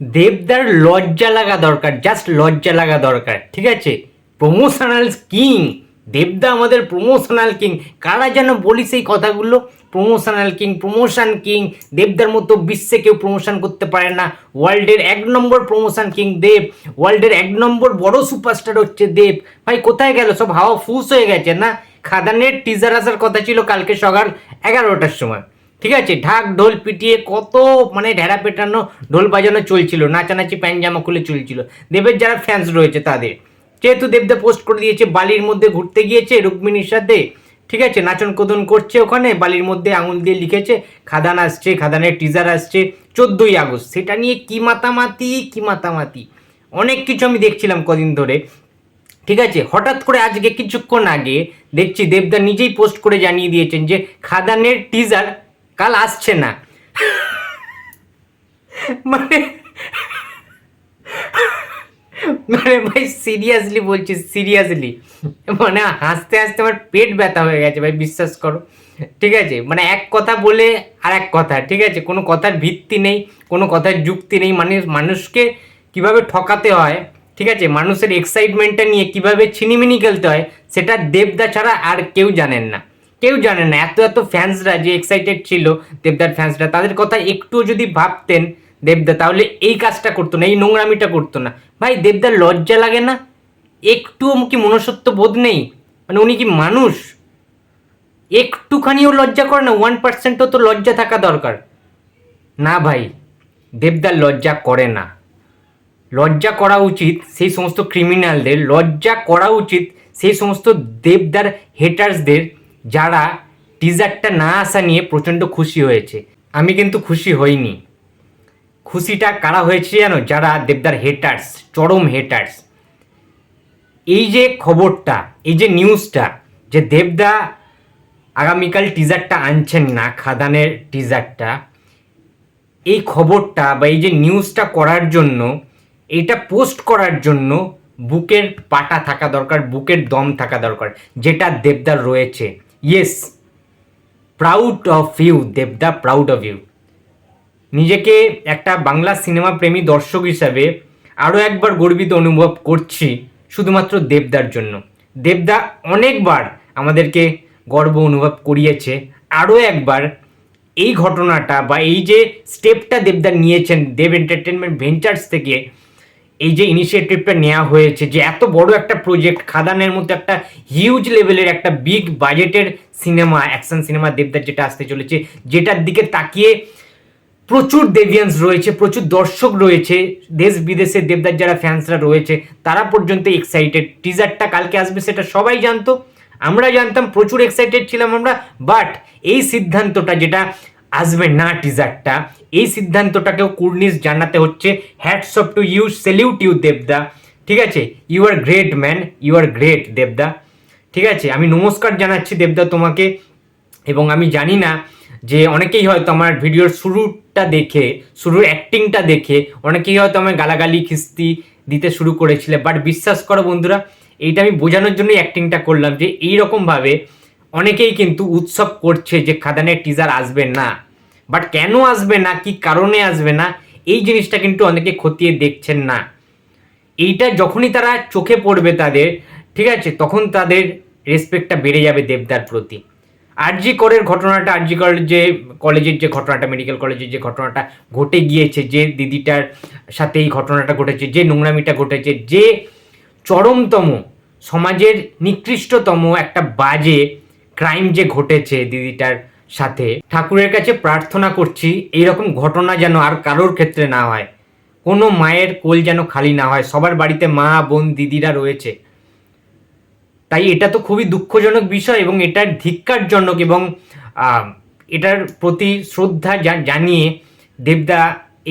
দেবদার লজ্জা লাগা দরকার জাস্ট লজ্জা লাগা দরকার, ঠিক আছে? প্রমোশনাল কিং দেবদা আমাদের প্রমোশনাল কিং কারা যেন বলি সেই কথাগুলো? প্রমোশনাল কিং প্রমোশন কিং দেবদার মতো বিশ্বে কেউ প্রমোশন করতে পারে না। ওয়ার্ল্ডের এক নম্বর প্রমোশন কিং দেব ওয়ার্ল্ডের এক নম্বর বড় সুপারস্টার হচ্ছে দেব। ভাই, কোথায় গেল? সব হাওয়া ফুস হয়ে গেছে না? খাদানের টিজার আসার কথা ছিল কালকে সকাল এগারোটার সময়। ঠিক আছে? ঢাক, ঢোল পিটিয়ে কত মানে ঢেড়া পেটানো, ঢোল বাজানো চলছিল, নাচানাচি প্যান জামা খুলে চলছিল। দেবের যারা ফ্যান্স রয়েছে তাদের। যেহেতু দেবদা পোস্ট করে দিয়েছে, বালির মধ্যে ঘুরতে গিয়েছে রুক্মিণীর সাথে ঠিক আছে? নাচন কোদন করছে ওখানে, বালির মধ্যে আঙুল দিয়ে লিখেছে, খাদান আসছে, খাদানের টিজার আসছে, চোদ্দোই আগস্ট। সেটা নিয়ে কি মাতামাতি কি মাতামাতি? অনেক কিছু আমি দেখছিলাম কদিন ধরে, ঠিক আছে? হঠাৎ করে আজকে কিছুক্ষণ আগে দেখছি দেবদা নিজেই পোস্ট করে জানিয়ে দিয়েছেন যে, খাদানের টিজার কাল আসছে না। মানে মানে ভাই সিরিয়াসলি বলছি সিরিয়াসলি মানে হাসতে হাসতে আমার পেট ব্যথা হয়ে গেছে ভাই, বিশ্বাস করো। ঠিক আছে? মানে এক কথা বলে আর এক কথা, ঠিক আছে? কোনো কথার ভিত্তি নেই, কোনো কথার যুক্তি নেই। মানে মানুষকে কীভাবে ঠকাতে হয়, ঠিক আছে? মানুষের এক্সাইটমেন্টটা নিয়ে কীভাবে ছিনিমিনি খেলতে হয়, সেটা দেবদা ছাড়া আর কেউ জানেন না। কেউ জানে না। এত এত ফ্যান্সরা যে এক্সাইটেড ছিল দেবদার ফ্যান্সরা তাদের কথা একটু যদি ভাবতেন দেবদা, তাহলে এই কাজটা করতো না, এই নোংরামিটা করতো না। ভাই, দেবদার লজ্জা লাগে না? একটুও কি মনুষ্যত্ব বোধ নেই? মানে উনি কি মানুষ? একটুখানিও লজ্জা করে না? ওয়ান পার্সেন্টও তো লজ্জা থাকা দরকার। না ভাই, দেবদার লজ্জা করে না। লজ্জা করা উচিত সেই সমস্ত ক্রিমিনালদের লজ্জা করা উচিত সেই সমস্ত দেবদার হেটার্সদের যারা টিজারটা না আসা নিয়ে প্রচণ্ড খুশি হয়েছে। আমি কিন্তু খুশি হইনি। খুশিটা কারা হয়েছে জানো? যারা দেবদার হেটার্স চরম হেটার্স এই যে খবরটা, এই যে নিউজটা যে দেবদা আগামীকাল টিজারটা আনছেন না, খাদানের টিজারটা এই খবরটা বা এই যে নিউজটা করার জন্য, এইটা পোস্ট করার জন্য বুকের পাটা থাকা দরকার, বুকের দম থাকা দরকার, যেটা দেবদার রয়েছে। Yes proud of you Debda proud of you নিজেকে একটা বাংলা সিনেমা প্রেমী দর্শক হিসাবে আরও একবার গর্বিত অনুভব করছি শুধুমাত্র দেবদার জন্য। দেবদা অনেকবার আমাদেরকে গর্ব অনুভব করিয়েছে। আরও একবার এই ঘটনাটা বা এই যে স্টেপটা দেবদা নিয়েছেন দেব এন্টারটেনমেন্ট ভেঞ্চার্স থেকে এই যে ইনিশিয়েটিভটা নেওয়া হয়েছে যে এত বড় একটা প্রজেক্ট খাদানের মতো একটা হিউজ লেভেলের একটা বিগ বাজেটের সিনেমা অ্যাকশন সিনেমা দেবদার যেটা আসতে চলেছে, যেটার দিকে তাকিয়ে প্রচুর দেভিয়ান্স রয়েছে, প্রচুর দর্শক রয়েছে, দেশ বিদেশে দেবদার যারা ফ্যান্সরা রয়েছে, তারা পর্যন্ত এক্সাইটেড টিজারটা কালকে আসবে, সেটা সবাই জানতো, আমরা জানতাম, প্রচুর এক্সাইটেড ছিলাম আমরা বাট এই সিদ্ধান্তটা যেটা আসবে না টিজারটা এই সিদ্ধান্তটাকেও কুর্নিশ জানাতে হচ্ছে hats off to you salute you Debda ঠিক আছে? You are great man you are great Debda ঠিক আছে? আমি নমস্কার জানাচ্ছি দেবদা তোমাকে। এবং আমি জানি না যে অনেকেই হয়তো আমার ভিডিওর শুরুটা দেখে, শুরুর অ্যাক্টিংটা দেখে, অনেকেই হয়তো আমার গালাগালি, খিস্তি দিতে শুরু করেছিলে। বাট বিশ্বাস করো বন্ধুরা, এইটা আমি বোঝানোর জন্যই অ্যাক্টিংটা করলাম যে এইরকমভাবে অনেকেই কিন্তু উৎসব করছে যে খাদানের টিজার আসবে না। বাট কেন আসবে না? কি কারণে আসবে না? এই জিনিসটা কিন্তু অনেকে খতিয়ে দেখছেন না। এইটা যখনই তারা চোখে পড়বে তাদের, ঠিক আছে, তখন তাদের রেসপেক্টটা বেড়ে যাবে দেবদার প্রতি। আরজি করের ঘটনাটা আরজি করের যে কলেজের যে ঘটনাটা মেডিকেল কলেজের যে ঘটনাটা ঘটে গিয়েছে, যে দিদিটার সাথে এই ঘটনাটা ঘটেছে, যে নোংরামিটা ঘটেছে, যে চরমতম, সমাজের নিকৃষ্টতম একটা বাজে ক্রাইম যে ঘটেছে দিদিটার সাথে, ঠাকুরের কাছে প্রার্থনা করছি এইরকম ঘটনা যেন আর কারোর ক্ষেত্রে না হয়। কোনো মায়ের কোল যেন খালি না হয়, সবার বাড়িতে মা, বোন, দিদিরা রয়েছে। তাই এটা তো খুবই দুঃখজনক বিষয় এবং এটার ধিক্কারজনক এবং এটার প্রতি শ্রদ্ধা জানিয়ে দেবদা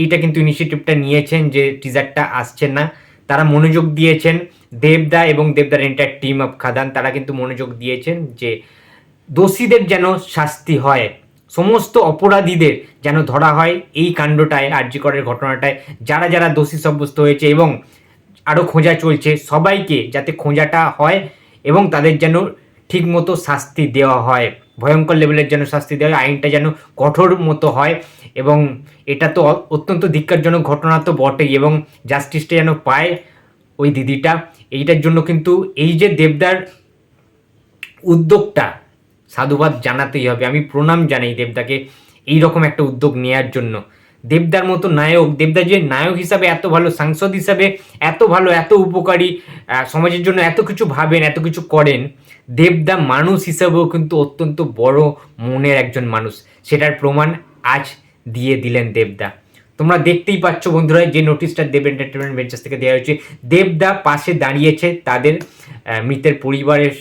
এইটা কিন্তু ইনিশিয়েটিভটা নিয়েছেন যে টিজারটা আসছে না। তারা মনোযোগ দিয়েছেন, দেবদা এবং দেবদার এন্টার টিম অফ খাদান, তারা কিন্তু মনোযোগ দিয়েছেন যে দোষীদের যেন শাস্তি হয়। সমস্ত অপরাধীদের যেন ধরা হয় এই কাণ্ডটায়, আর্যিকরের ঘটনাটায়। যারা যারা দোষী সাব্যস্ত হয়েছে এবং আরও খোঁজা চলছে, সবাইকে যাতে খোঁজাটা হয় এবং তাদের যেন ঠিকমতো শাস্তি দেওয়া হয়। ভয়ঙ্কর লেভেলের যেন শাস্তি দেওয়া হয়, আইনটা যেন কঠোর মতো হয় এবং এটা তো অত্যন্ত ধিক্কারজনক ঘটনা তো বটেই এবং জাস্টিসটা যেন পায় ওই দিদিটা। এইটার জন্য কিন্তু এই যে দেবদার উদ্যোগটা সাধুবাদ জানাতেই হবে। আমি প্রণাম জানাই দেবদাকে এই রকম একটা উদ্যোগ নেওয়ার জন্য। দেবদার মতো নায়ক, দেবদা যে নায়ক হিসাবে এত ভালো সাংসদ হিসাবে, এত ভালো, এত উপকারী সমাজের জন্য এত কিছু ভাবেন, এত কিছু করেন, দেবদা মানুষ হিসাবেও কিন্তু অত্যন্ত বড় মনের একজন মানুষ। সেটার প্রমাণ আজ দিয়ে দিলেন দেবদা। তোমরা দেখতেই পাচ্ছ বন্ধুরা, যে নোটিশটা দেব এন্টারটেনমেন্ট ভেঞ্চার্স থেকে দেওয়া হয়েছে, দেবদা পাশে দাঁড়িয়েছে তাদের মৃতের পরিবারের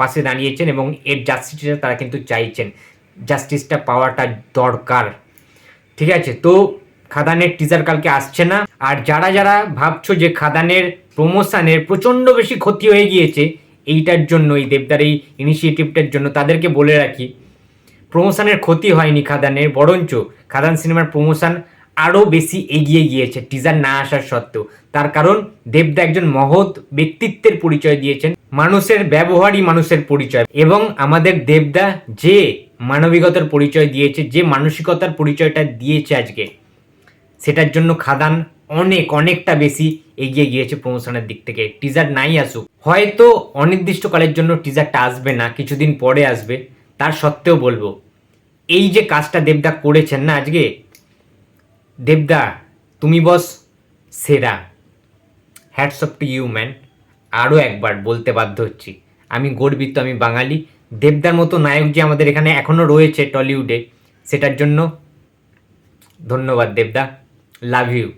পাশে দাঁড়িয়েছেন এবং এর জাস্টিসটা তারা কিন্তু চাইছেন। জাস্টিসটা পাওয়াটা দরকার। ঠিক আছে? তো খাদানের টিজার কালকে আসছে না। আর যারা যারা ভাবছ যে খাদানের প্রমোশনের প্রচণ্ড বেশি ক্ষতি হয়ে গিয়েছে, এইটার জন্য, এই দেবদার এই ইনিশিয়েটিভটার জন্য তাদেরকে বলে রাখি প্রমোশনের ক্ষতি হয়নি খাদানের, বরঞ্চ খাদান সিনেমার প্রমোশন আরও বেশি এগিয়ে গিয়েছে টিজার না আসার সত্ত্বেও। তার কারণ, দেবদা একজন মহৎ ব্যক্তিত্বের পরিচয় দিয়েছেন, মানুষের ব্যবহারই মানুষের পরিচয়। এবং আমাদের দেবদা যে মানবিকতার পরিচয় দিয়েছে, যে মানসিকতার পরিচয়টা দিয়েছে আজকে, সেটার জন্য খাদান অনেক, অনেকটা বেশি এগিয়ে গিয়েছে প্রমোশনের দিক থেকে। টিজার নাই আসুক। হয়তো অনির্দিষ্টকালের জন্য টিজারটা আসবে না, কিছুদিন পরে আসবে। তার সত্ত্বেও বলব, এই যে কাজটা দেবদা করেছেন না আজকে দেবদা, তুমি বস, সেরা। Hats off to you man আরও একবার বলতে বাধ্য হচ্ছি। আমি গর্বিত, আমি বাঙালি। দেবদার মতো নায়ক যে আমাদের এখানে এখনও রয়েছে টলিউডে সেটার জন্য ধন্যবাদ দেবদা। Love you